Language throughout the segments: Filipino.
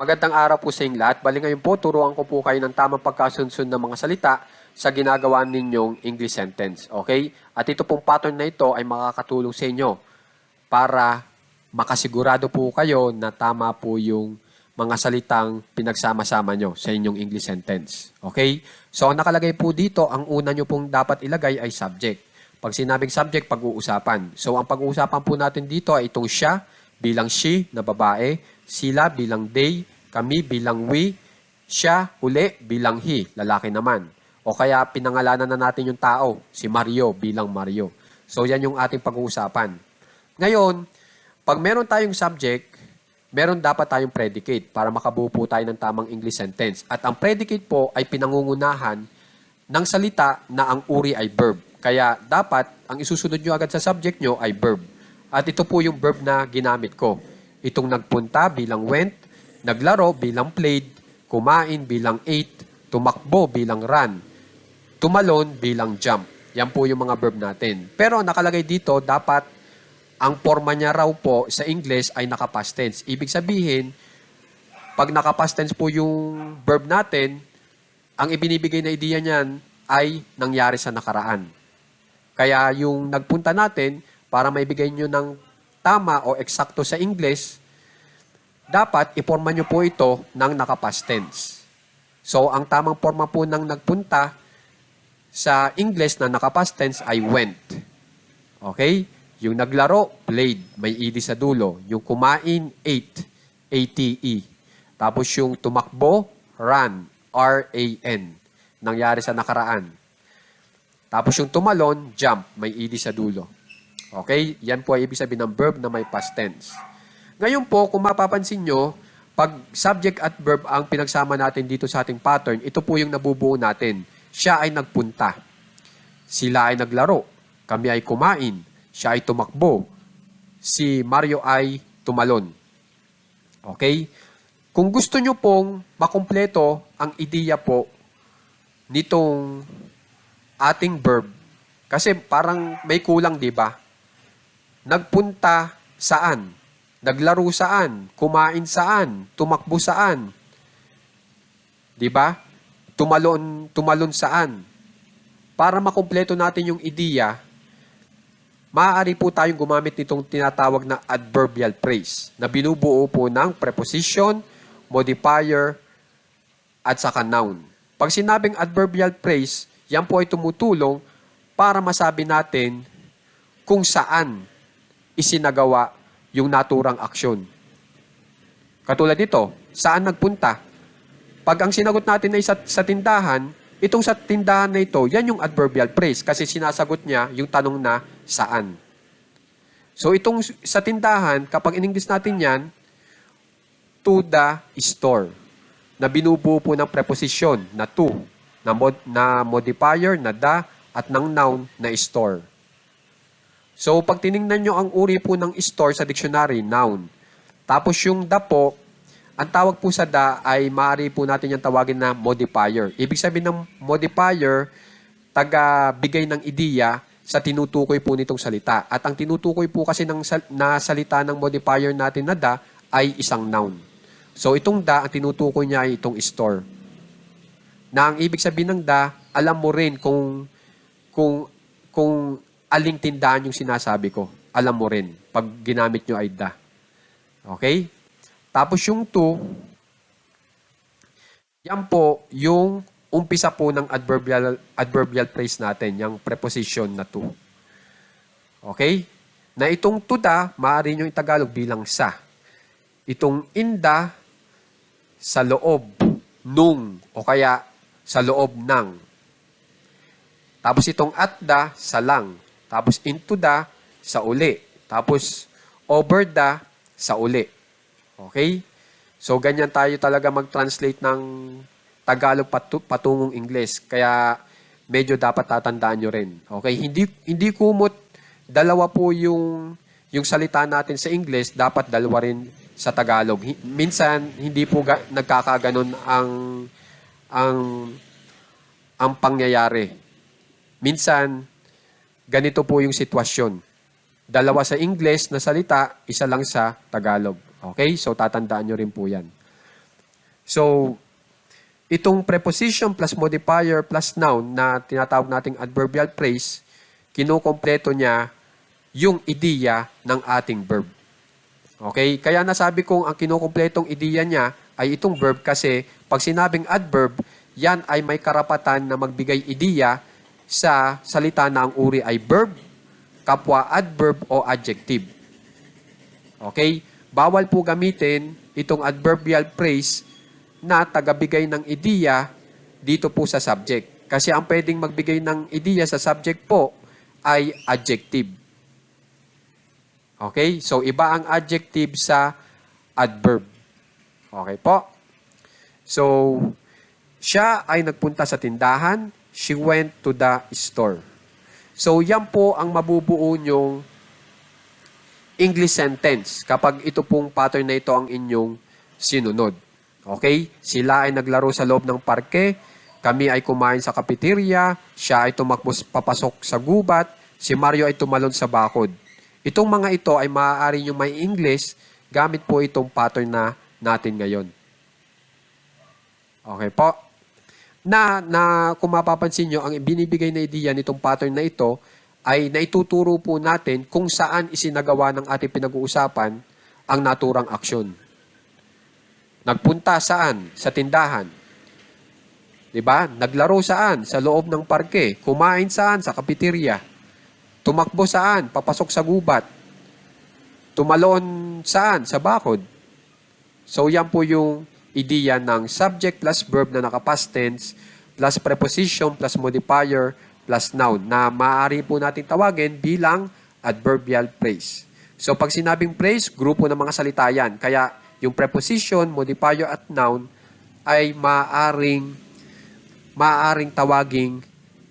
Magandang araw po sa inyong lahat. Bali ngayon po, turuan ko po kayo ng tamang pagkasunod ng mga salita sa ginagawa ninyong English sentence. Okay? At ito pong pattern na ito ay makakatulong sa inyo para makasigurado po kayo na tama po yung mga salitang pinagsama-sama nyo sa inyong English sentence. Okay? So, ang nakalagay po dito, ang una nyo pong dapat ilagay ay subject. Pag sinabing subject, pag-uusapan. So, ang pag-uusapan po natin dito ay itong siya bilang she na babae, sila bilang they, kami bilang we, siya uli bilang he, lalaki naman. O kaya pinangalanan na natin yung tao, si Mario bilang Mario. So, yan yung ating pag-uusapan. Ngayon, pag meron tayong subject, meron dapat tayong predicate para makabuo tayo ng tamang English sentence. At ang predicate po ay pinangungunahan ng salita na ang uri ay verb. Kaya dapat, ang isusunod nyo agad sa subject nyo ay verb. At ito po yung verb na ginamit ko. Itong nagpunta bilang went, naglaro bilang played, kumain bilang ate, tumakbo bilang run, tumalon bilang jump. Yan po yung mga verb natin. Pero nakalagay dito, dapat ang forma niya raw po sa English ay naka-past tense. Ibig sabihin, pag naka-past tense po yung verb natin, ang ibinibigay na idea niyan ay nangyari sa nakaraan. Kaya yung nagpunta natin, para maibigay nyo ng tama o eksakto sa English, dapat iporma nyo po ito ng naka-past tense. So, ang tamang forma po ng nagpunta sa English na naka-past tense ay went. Okay? Yung naglaro, played, may ed sa dulo. Yung kumain, ate, A-T-E. Tapos yung tumakbo, run, R-A-N. Nangyari sa nakaraan. Tapos yung tumalon, jump, may ed sa dulo. Okay? Yan po ay ibig sabihin ng verb na may past tense. Ngayon po, kung mapapansin nyo, pag subject at verb ang pinagsama natin dito sa ating pattern, ito po yung nabubuo natin. Siya ay nagpunta. Sila ay naglaro. Kami ay kumain. Siya ay tumakbo. Si Mario ay tumalon. Okay? Kung gusto nyo pong makumpleto ang ideya po nitong ating verb, kasi parang may kulang, di ba? Nagpunta saan? Naglaro saan? Kumain saan? Tumakbo saan? 'Di ba? Tumalon, tumalon saan? Para makumpleto natin yung ideya, maaari po tayong gumamit nitong tinatawag na adverbial phrase na binubuo po ng preposition, modifier, at saka noun. Pag sinabing adverbial phrase, yan po ay tumutulong para masabi natin kung saan isinagawa yung naturang aksyon. Katulad nito, saan nagpunta? Pag ang sinagot natin ay sa, sa tindahan, itong sa tindahan na ito, yan yung adverbial phrase kasi sinasagot niya yung tanong na saan. So itong sa tindahan, kapag in-English natin yan, to the store na binubuo po ng preposition na to, na, mod, na modifier na the, at ng noun na store. So, pag tiningnan nyo ang uri po ng store sa dictionary, noun. Tapos yung the po, ang tawag po sa the ay maaari po natin yung tawagin na modifier. Ibig sabihin ng modifier, taga-bigay ng ideya sa tinutukoy po nitong salita. At ang tinutukoy po kasi ng sal- na salita ng modifier natin na the ay isang noun. So, itong the, ang tinutukoy niya ay itong store. Na ang ibig sabihin ng the, alam mo rin kung kung kung aling tindahan yung sinasabi ko. Alam mo rin pag ginamit nyo ay the. Okay? Tapos yung to, yan po yung umpisa po ng adverbial, adverbial phrase natin, yung preposition na to. Okay? Na itong to da, maaari nyo Tagalog bilang sa. Itong inda, sa loob, nung, o kaya sa loob ng. Tapos itong at da, sa lang. Tapos into da, sa uli. Tapos over da, sa uli. Okay? So, ganyan tayo talaga mag-translate ng Tagalog patu- patungong Ingles. Kaya, medyo dapat tatandaan nyo rin. Okay? Hindi, hindi kumot, dalawa po yung, yung salita natin sa Ingles, dapat dalawa rin sa Tagalog. Hi- Minsan, hindi po ga- nagkakaganon ang, ang, ang pangyayari. Minsan, ganito po yung sitwasyon. Dalawa sa Ingles na salita, isa lang sa Tagalog. Okay? So, tatandaan nyo rin po yan. So, itong preposition plus modifier plus noun na tinatawag nating adverbial phrase, kinukompleto niya yung ideya ng ating verb. Okay? Kaya nasabi kong ang kinukumpletong ideya niya ay itong verb kasi pag sinabing adverb, yan ay may karapatan na magbigay ideya sa salita na ang uri ay verb, kapwa adverb o adjective. Okay? Bawal po gamitin itong adverbial phrase na tagabigay ng ideya dito po sa subject. Kasi ang pwedeng magbigay ng ideya sa subject po ay adjective. Okay? So, iba ang adjective sa adverb. Okay po? So, siya ay nagpunta sa tindahan. She went to the store. So, yan po ang mabubuo nyong English sentence kapag ito pong pattern na ito ang inyong sinunod. Okay? Sila ay naglaro sa loob ng parke. Kami ay kumain sa cafeteria. Siya ay tumakbo papasok sa gubat. Si Mario ay tumalon sa bakod. Itong mga ito ay maaari yung may English gamit po itong pattern na natin ngayon. Okay po? Na, na kung mapapansin nyo, ang binibigay na ideya nitong pattern na ito ay naituturo po natin kung saan isinagawa ng ating pinag-uusapan ang naturang aksyon. Nagpunta saan? Sa tindahan. 'Di ba? Naglaro saan? Sa loob ng parke. Kumain saan? Sa cafeteria. Tumakbo saan? Papasok sa gubat. Tumalon saan? Sa bakod. So yan po yung ideya ng subject plus verb na naka-past tense plus preposition plus modifier plus noun na maaari po natin tawagin bilang adverbial phrase. So pag sinabing phrase, grupo ng mga salita yan. Kaya yung preposition, modifier at noun ay maaring maaring tawaging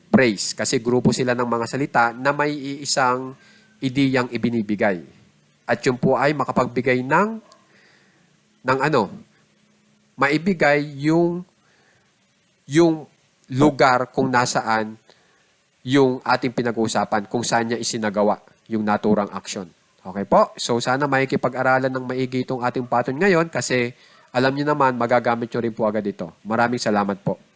phrase kasi grupo sila ng mga salita na may iisang ideyang ibinibigay. At yun po ay makapagbigay ng ng ano? Maibigay yung yung lugar kung nasaan yung ating pinag-uusapan kung saan niya isinagawa yung naturang action. Okay po? So sana makikipag-aralan ng maigi itong ating pattern ngayon kasi alam niyo naman magagamit nyo rin po agad ito. Maraming salamat po.